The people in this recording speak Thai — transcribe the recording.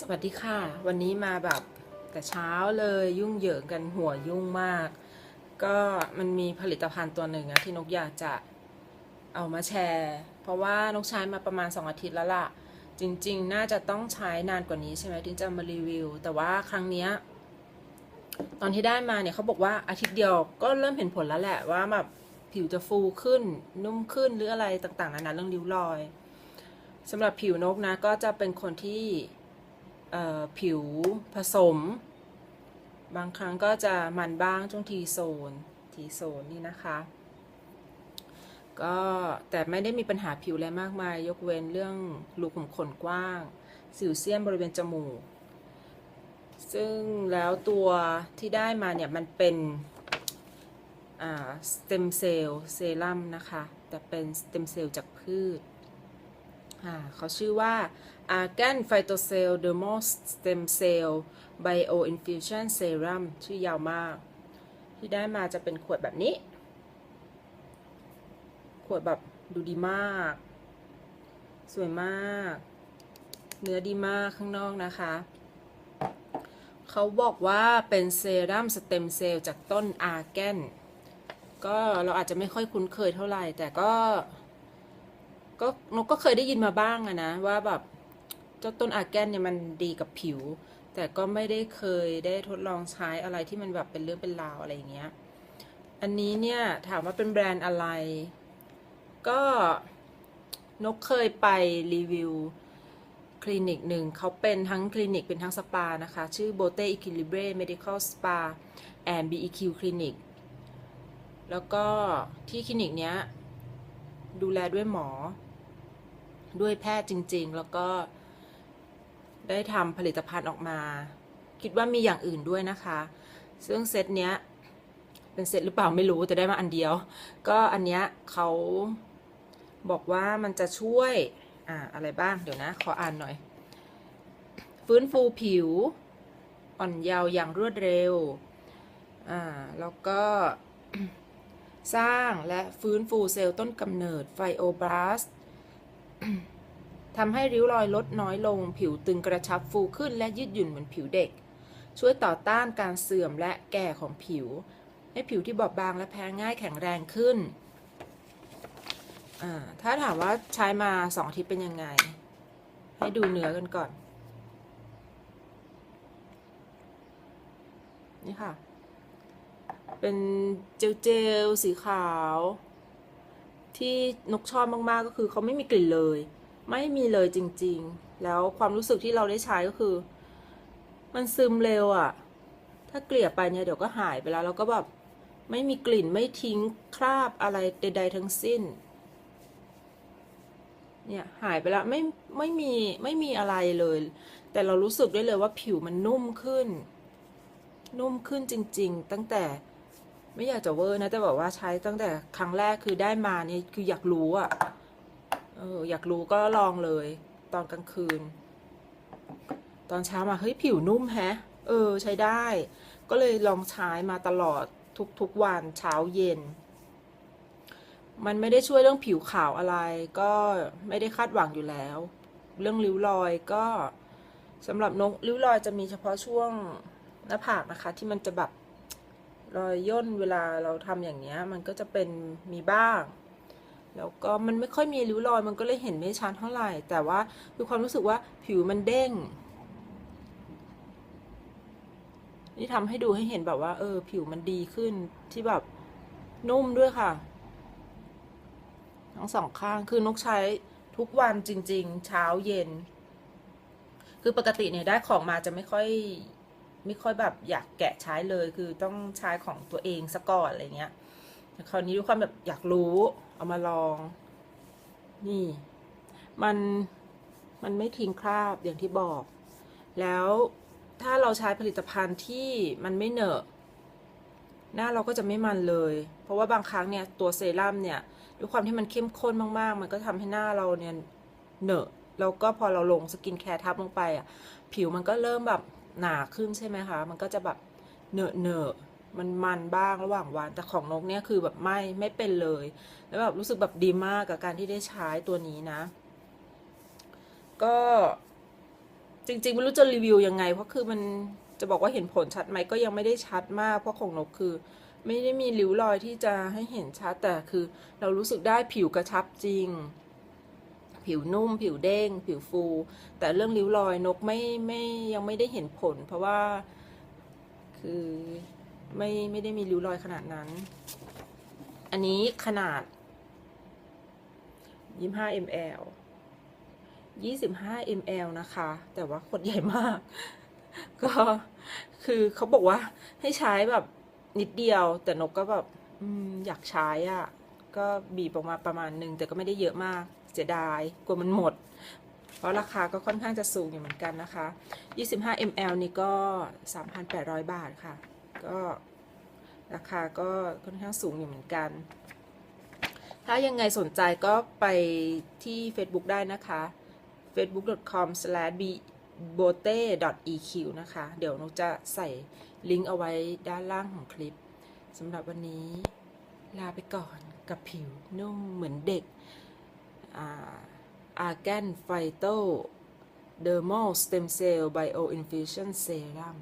สวัสดีค่ะ วันนี้มาแบบแต่เช้าเลยยุ่งเหยิงกันหัวยุ่งมาก ก็มันมีผลิตภัณฑ์ตัวหนึ่งอะที่นกอยากจะเอามาแชร์ เพราะว่านกใช้มาประมาณ 2 อาทิตย์แล้วล่ะ จริง ๆ น่าจะต้องใช้นานกว่านี้ใช่ไหมถึงจะมารีวิว แต่ว่าครั้งเนี้ยตอนที่ได้มาเนี่ยเขาบอกว่าอาทิตย์เดียวก็เริ่มเห็นผลแล้วแหละว่าแบบผิวจะฟูขึ้นนุ่มขึ้นหรืออะไรต่างๆนานาเรื่องริ้วรอยสำหรับผิวนกนะก็จะเป็นคนที่ ผิวผสม บางครั้งก็จะมันบ้างช่วงทีโซน ทีโซนนี่นะคะ ก็แต่ไม่ได้มีปัญหาผิวอะไรมากมาย ยกเว้นเรื่องรูขุมขนกว้าง สิวเซียนบริเวณจมูก ซึ่งแล้วตัวที่ได้มาเนี่ย มันเป็นสเต็มเซลล์เซรั่มนะคะ แต่เป็นสเต็มเซลล์จากพืช เขาชื่อว่า Argan Phytocell Dermal Stem Cell Bio Infusion Serum ชื่อยาวมาก ที่ได้มาจะเป็นขวดแบบนี้ ขวดแบบดูดีมาก สวยมาก เนื้อดีมากข้างนอกนะคะ เขาบอกว่าเป็นเซรั่มสเต็มเซลล์จากต้นอาร์แกนก็เราอาจจะไม่ค่อยคุ้นเคยเท่าไหร่ แต่ก็ ก็นกก็เคยได้ยินมาบ้างอะนะว่าแบบเจ้าต้นอาร์แกนเนี่ยมันดีกับผิว แต่ก็ไม่ได้เคยได้ทดลองใช้อะไรที่มันแบบเป็นเรื่องเป็นราวอะไรอย่างเงี้ย อันนี้เนี่ยถามว่าเป็นแบรนด์อะไร ก็นกเคยไปรีวิวคลินิกหนึ่งเขาเป็นทั้งคลินิกเป็นทั้งสปานะคะ ชื่อ Bote Equilibre Medical Spa and BEQ Clinic แล้วก็ที่คลินิกเนี้ยดูแลด้วยหมอ ด้วยแพทย์จริง ๆ แล้วก็ได้ทำผลิตภัณฑ์ออกมา คิดว่ามีอย่างอื่นด้วยนะคะ ซึ่งเซตเนี้ย เป็นเซตหรือเปล่าไม่รู้แต่ได้มาอันเดียว ก็อันเนี้ยเขาบอกว่ามันจะช่วยอ่าอะไรบ้างเดี๋ยวนะ ขออ่านหน่อย ฟื้นฟูผิว อ่อนเยาว์อย่างรวดเร็วอ่าแล้วก็สร้างและฟื้นฟูเซลล์ต้นกำเนิดไฟโอบลาส ทำให้ริ้วรอยลดน้อยลง ผิวตึงกระชับฟูขึ้นและยืดหยุ่นเหมือนผิวเด็ก ช่วยต่อต้านการเสื่อมและแก่ของผิว ให้ผิวที่บอบบางและแพ้ง่ายแข็งแรงขึ้น ถ้าถามว่าใช้มาสองอาทิตย์เป็นยังไง ให้ดูเนื้อกันก่อน นี่ค่ะ เป็นเจลเจลสีขาว ที่นกชอบมากๆก็คือเขาไม่มีกลิ่นเลย ไม่มีเลยจริง ๆ แล้วความรู้สึกที่เราได้ใช้ก็คือ มันซึมเร็วอะ่ะ ถ้าเกลี่ยไปเนี่ยเดี๋ยวก็หายไปแล้วแล้วก็แบบไม่มีกลิ่นไม่ทิ้งคราบอะไรใด ๆ ทั้งสิ้น เนี่ยหายไปแล้วไม่ไม่มีไม่มีอะไรเลย แต่เรารู้สึกได้เลยว่าผิวมันนุ่มขึ้น นุ่มขึ้นจริง ๆ ตั้งแต่ ไม่อยากจะเวอร์นะแต่บอกว่าใช้ตั้งแต่ครั้งแรกคือได้มาเนี่ยคืออยากรู้อะเอออยากรู้ก็ลองเลย ตอนกลางคืน ตอนเช้ามาเฮ้ยผิวนุ่มแฮะ เออ ใช้ได้ ก็เลยลองใช้มาตลอดทุกๆวันเช้าเย็น มันไม่ได้ช่วยเรื่องผิวขาวอะไร ก็ไม่ได้คาดหวังอยู่แล้ว เรื่องริ้วรอยก็สำหรับนกริ้วรอยจะมีเฉพาะช่วงหน้าผากนะคะ ที่มันจะแบบ รอยย่นเวลาเราทำอย่างเงี้ย มันก็จะเป็นมีบ้าง แล้วก็มันไม่ค่อยมีริ้วรอยมันก็เลยเห็นไม่ชัดเท่าไหร่ แต่ว่าคือความรู้สึกว่าผิวมันเด้ง นี่ทำให้ดูให้เห็นแบบว่า เออ ผิวมันดีขึ้นที่แบบนุ่มด้วยค่ะ ทั้งสองข้างคือนกใช้ทุกวันจริง ๆ เช้าเย็น คือปกติเนี่ยได้ของมาจะไม่ค่อย ไม่ค่อยแบบอยากแกะใช้เลย คือต้องใช้ของตัวเองซะก่อนอะไรเงี้ยแต่คราวนี้ด้วยความแบบอยากรู้ เอามาลอง นี่ มันมันไม่ทิ้งคราบอย่างที่บอก แล้วถ้าเราใช้ผลิตภัณฑ์ที่มันไม่เหนอะหน้าเราก็จะไม่มันเลย เพราะว่าบางครั้งเนี่ยตัวเซรั่มเนี่ยด้วยความที่มันเข้มข้นมากๆ มันก็ทำให้หน้าเราเนี่ยเหนอะ แล้วก็พอเราลงสกินแคร์ทับลงไปอะ ผิวมันก็เริ่มแบบ หนาขึ้นใช่ไหมคะ มันก็จะแบบเหนอะเหนอะมันมันบ้างระหว่างวัน แต่ของนกเนี่ยคือแบบไม่ไม่เป็นเลย แล้วแบบรู้สึกแบบดีมากกับการที่ได้ใช้ตัวนี้นะ ก็จริง ๆ ไม่รู้จะรีวิวยังไง เพราะคือมันจะบอกว่าเห็นผลชัดไหมก็ยังไม่ได้ชัดมาก เพราะของนกคือ ไม่ได้มีริ้วรอยที่จะให้เห็นชัดแต่คือ เรารู้สึกได้ผิวกระชับจริง ผิวนุ่ม ผิวเด้ง ผิวฟู แต่เรื่องริ้วรอยนกไม่ไม่ยังไม่ได้เห็นผล เพราะว่าคือไม่ไม่ได้มีริ้วรอยขนาดนั้น อันนี้ขนาด 25 ml 25 ml นะคะ แต่ว่าขวดใหญ่มาก ก็คือเขาบอกว่าให้ใช้แบบนิดเดียว แต่นกก็แบบอืมอยากใช้อะ่ะ ก็บีบออกมาประมาณหนึ่งแต่ก็ไม่ได้เยอะมาก เสียดาย กลัวมันหมด เพราะราคาก็ค่อนข้างจะสูงอยู่เหมือนกันนะคะ 25 ml นี่ก็ 3,800 บาทค่ะ ก็ราคาก็ค่อนข้างสูงอยู่เหมือนกัน ถ้ายังไงสนใจก็ไปที่ Facebook ได้นะคะ facebook.com/bote.eq นะคะ เดี๋ยวนุกจะใส่ลิงก์เอาไว้ด้านล่างของคลิปสำหรับวันนี้ลาไปก่อนกับผิวนุ่มเหมือนเด็ก อาร์แกนไฟโตเดอร์มอลสเต็มเซลล์ไบโออินฟิวชั่นเซรั่ม